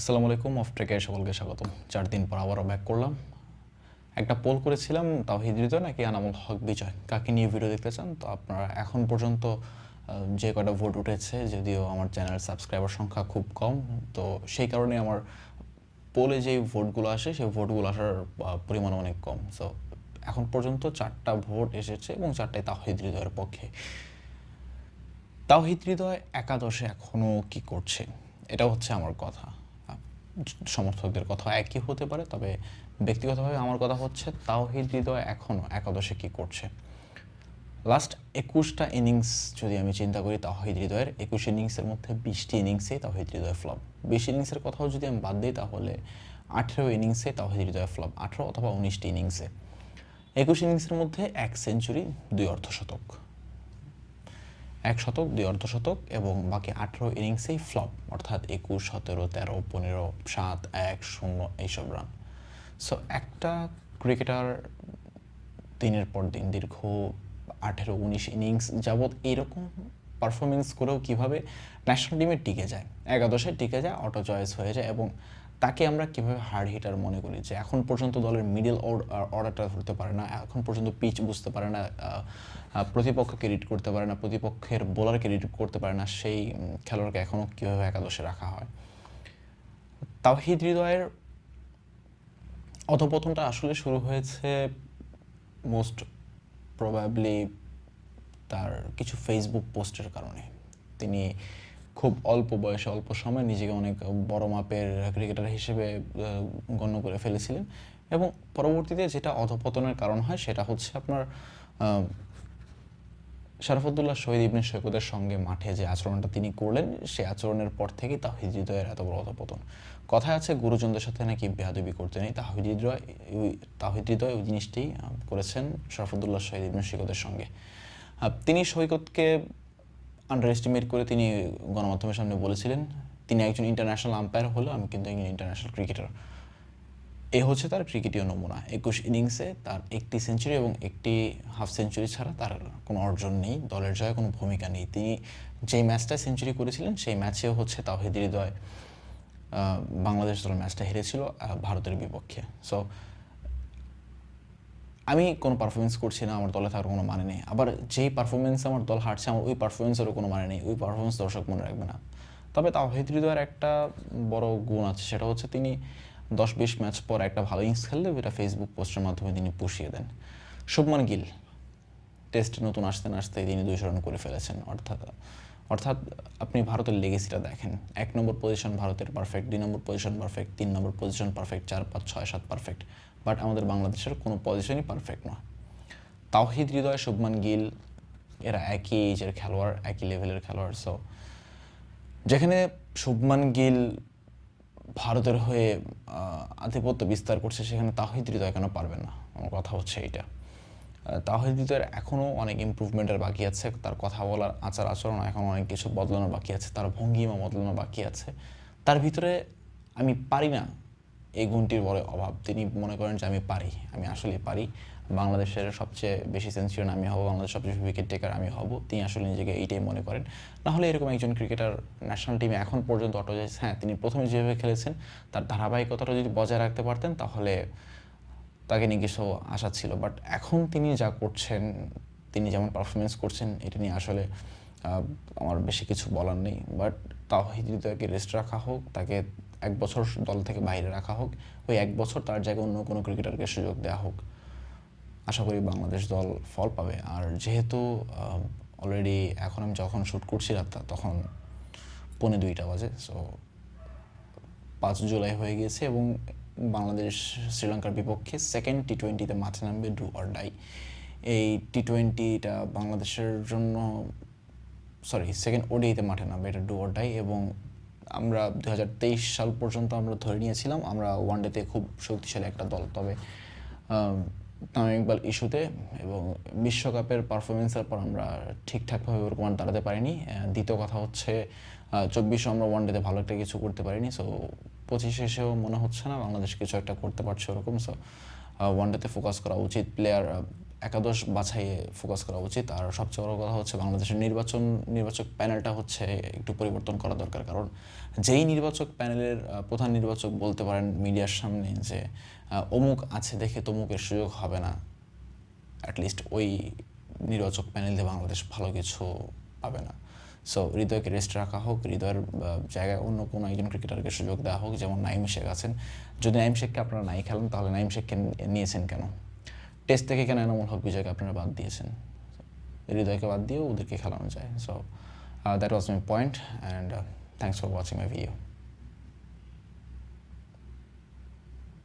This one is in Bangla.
আসসালামু আলাইকুম, অফ ট্রেকে সকলকে স্বাগত চার দিন পর আবারও ব্যাক করলাম। একটা পোল করেছিলাম, তাও হৃদয় নাকি আনামুল হক বিজয়? কাকে নিয়ে ভিডিও দেখতে চান? তো আপনারা এখন পর্যন্ত যে কটা ভোট উঠেছে, যদিও আমার চ্যানেল সাবস্ক্রাইবার সংখ্যা খুব কম, তো সেই কারণে আমার পোলে যে ভোটগুলো আসে, সেই ভোটগুলো আসার পরিমাণ অনেক কম। সো এখন পর্যন্ত চারটা ভোট এসেছে এবং চারটাই তাহিদ হৃদয়ের পক্ষে। তাওহিদ হৃদয় একাদশে এখনও কি করছে? এটা হচ্ছে আমার কথা। সমর্থকদের কথা একই হতে পারে, তবে ব্যক্তিগতভাবে আমার কথা হচ্ছে তাওহিদ হৃদয় এখনও একাদশে কী করছে? লাস্ট একুশটা ইনিংস যদি আমি চিন্তা করি তাহিদ হৃদয়ের একুশ ইনিংসের মধ্যে বিশটি ইনিংসে তাহিদ হৃদয় ফ্লপ বিশ ইনিংসের কথাও যদি আমি বাদ দিই, তাহলে আঠেরো ইনিংসে তাহিদ হৃদয় ফ্লপ আঠেরো অথবা উনিশটি ইনিংসে। একুশ ইনিংসের মধ্যে এক সেঞ্চুরি দুই অর্ধশতক এক শতক, দুই অর্ধশতক এবং বাকি আঠেরো ইনিংসেই ফ্লপ, অর্থাৎ একুশ, সতেরো, তেরো, পনেরো, সাত, এক, শূন্য এইসব রান। সো একটা ক্রিকেটার দিনের পর দিন দীর্ঘ আঠেরো, উনিশ ইনিংস যাবৎ এইরকম পারফরমেন্স করেও কীভাবে ন্যাশনাল টিমে টিকে যায়? একাদশে টিকে যায়, অটো চয়েস হয়ে যায় এবং তাকে আমরা কীভাবে হার্ড হিটার মনে করি? যে এখন পর্যন্ত দলের মিডল অর্ডারটা ধরতে পারে না, এখন পর্যন্ত পিচ বুঝতে পারে না প্রতিপক্ষকে রিড করতে পারে না, প্রতিপক্ষের বোলারকে রিড করতে পারে না, সেই খেলোয়াড়কে এখনও কীভাবে একাদশে রাখা হয়? তাওহিদ হৃদয়ের অধপতনটা আসলে শুরু হয়েছে মোস্ট প্রবাবলি তার কিছু ফেসবুক পোস্টের কারণে। তিনি খুব অল্প বয়সে অল্প সময় নিজেকে অনেক বড় মাপের ক্রিকেটার হিসেবে গণ্য করে ফেলেছিলেন। এবং পরবর্তীতে যেটা অধপতনের কারণ হয় সেটা হচ্ছে আপনার আহ, শারফুদ্দুল্লাহ শহীদ ইবনে সৈকতের সঙ্গে মাঠে যে আচরণটা তিনি করলেন সেই আচরণের পর থেকেই তাহিদ হৃদয়ের এত বড় অধপতন। কথায় আছে গুরুজনদের সাথে নাকি বেহাদবি করতে নেই। তাহিদ হৃদয় তাহিদ হৃদয় ওই জিনিসটি করেছেন শারফুদ্দুল্লাহ শহীদ ইবনে সৈকতের সঙ্গে। তিনি সৈকতকে আন্ডার এস্টিমেট করে তিনি গণমাধ্যমের সামনে বলেছিলেন, তিনি একজন ইন্টারন্যাশনাল আম্পায়ার হলেও আমি কিন্তু একজন ইন্টারন্যাশনাল ক্রিকেটার এ হচ্ছে তার ক্রিকেটীয় নমুনা। একুশ ইনিংসে তার একটি সেঞ্চুরি এবং একটি হাফ সেঞ্চুরি ছাড়া তার কোনো অর্জন নেই, দলের জয়ে কোনো ভূমিকা নেই। তিনি যেই ম্যাচটায় সেঞ্চুরি করেছিলেন, সেই ম্যাচেও হচ্ছে তাওহিদ হৃদয়। বাংলাদেশ দল ম্যাচটা হেরেছিল ভারতের বিপক্ষে। সো আমি কোনো পারফরমেন্স করছি না, আমার দলে থাকার কোনো মানে নেই। আবার যেই পারফরমেন্স আমার দল হারছে, আমার ওই পারফরমেন্সেরও কোনো মানে নেই। ওই পারফরমেন্স দর্শক মনে রাখবে না। তবে তাওহিদ হৃদয়ের একটা বড় গুণ আছে, সেটা হচ্ছে তিনি দশ বিশ ম্যাচ পর একটা ভালো ইনিংস খেললে এটা ফেসবুক পোস্টের মাধ্যমে তিনি পুষিয়ে দেন। শুভমান গিল টেস্টে নতুন আসতে না আসতে তিনি দুইশো রান করে ফেলেছেন। অর্থাৎ অর্থাৎ আপনি ভারতের লেগেসিটা দেখেন। এক নম্বর পজিশন ভারতের পারফেক্ট দুই নম্বর পজিশন পারফেক্ট তিন নম্বর পজিশন পারফেক্ট চার, পাঁচ, ছয়, সাত পারফেক্ট বাট আমাদের বাংলাদেশের কোনো পজিশনই পারফেক্ট নয়। তাওহিদ হৃদয়, শুভমান গিল, এরা একই এজের খেলোয়াড়, একই লেভেলের খেলোয়াড়। সো যেখানে শুভমান গিল ভারতের হয়ে আধিপত্য বিস্তার করছে, সেখানে তাহিদ হৃদয় কেন পারবে না? আমার কথা হচ্ছে এইটা। তাহিদ হৃদয়ের এখনও অনেক ইম্প্রুভমেন্টের বাকি আছে। তার কথা বলার আচার আচরণ এখন অনেক কিছু বদলানোর বাকি আছে। তার ভঙ্গিমা বদলানোর বাকি আছে। তার ভিতরে আমি পারি না এই গুণটির বড় অভাব। তিনি মনে করেন যে আমি পারি, আমি আসলে পারি। বাংলাদেশের সবচেয়ে বেশি সেঞ্চুরিয়ান আমি হব, বাংলাদেশের সবচেয়ে উইকেট টেকার আমি হব। তিনি আসলে নিজেকে এইটাই মনে করেন। না হলে এরকম একজন ক্রিকেটার ন্যাশনাল টিমে এখন পর্যন্ত অটো হ্যাঁ তিনি প্রথমে যেভাবে খেলেছেন, তার ধারাবাহিকতাটা যদি বজায় রাখতে পারতেন, তাহলে তাকে নিয়ে কিছু আশা ছিল। বাট এখন তিনি যা করছেন, তিনি যেমন পারফরমেন্স করছেন, এটা নিয়ে আসলে আমার বেশি কিছু বলার নেই। বাট তাহিদ হৃদয়কে রেস্ট রাখা হোক, তাকে এক বছর দল থেকে বাইরে রাখা হোক, ওই এক বছর তার জায়গায় অন্য কোনো ক্রিকেটারকে সুযোগ দেওয়া হোক, আশা করি বাংলাদেশ দল ফল পাবে। আর যেহেতু অলরেডি এখন আমি যখন শ্যুট করছিলাম তা- তখন পৌনে দুইটা বাজে সো পাঁচ জুলাই হয়ে গিয়েছে এবং বাংলাদেশ শ্রীলঙ্কার বিপক্ষে সেকেন্ড টি টোয়েন্টিতে মাঠে নামবে ডু অর ডাই এই টি টোয়েন্টিটা বাংলাদেশের জন্য সরি সেকেন্ড ওডিতে মাঠে নামবে, এটা ডু অর ডাই এবং আমরা দু হাজার তেইশ সাল পর্যন্ত আমরা ধরে নিয়েছিলাম, আমরা ওয়ানডেতে খুব শক্তিশালী একটা দল। তবে তামিম ইকবাল ইস্যুতে এবং বিশ্বকাপের পারফরমেন্সের পর আমরা ঠিকঠাকভাবে ওরকম আর দাঁড়াতে পারিনি। দ্বিতীয় কথা হচ্ছে চব্বিশে আমরা ওয়ান ওয়ানডেতে ভালো একটা কিছু করতে পারিনি সো পঁচিশে এসেও মনে হচ্ছে না, বাংলাদেশ কিছু একটা করতে পারছে ওরকম সো ওয়ান ওয়ানডেতে ফোকাস করা উচিত প্লেয়ার একাদশ বাছাইয়ে ফোকাস করা উচিত। আর সবচেয়ে বড় কথা হচ্ছে বাংলাদেশের নির্বাচন, নির্বাচক প্যানেলটা হচ্ছে একটু পরিবর্তন করা দরকার। কারণ যেই নির্বাচক প্যানেলের প্রধান নির্বাচক বলতে পারেন মিডিয়ার সামনে যে অমুক আছে দেখে তমুকের সুযোগ হবে না অ্যাটলিস্ট ওই নির্বাচক প্যানেল বাংলাদেশ ভালো কিছু পাবে না। সো হৃদয়কে রেস্ট রাখা হোক, হৃদয়ের জায়গায় অন্য কোনো একজন ক্রিকেটারকে সুযোগ দেওয়া হোক, যেমন নাইম শেখ আছেন। যদি নাইম শেখকে আপনারা নাই খেলেন, তাহলে নাইম শেখকে নিয়েছেন কেন? টেস্ট থেকে কেন এনামুল হক বিজয়কে আপনারা বাদ দিয়েছেন? হৃদয়কে বাদ দিয়েও ওদেরকে খেলানো যায়। So that was my point and thanks for watching my video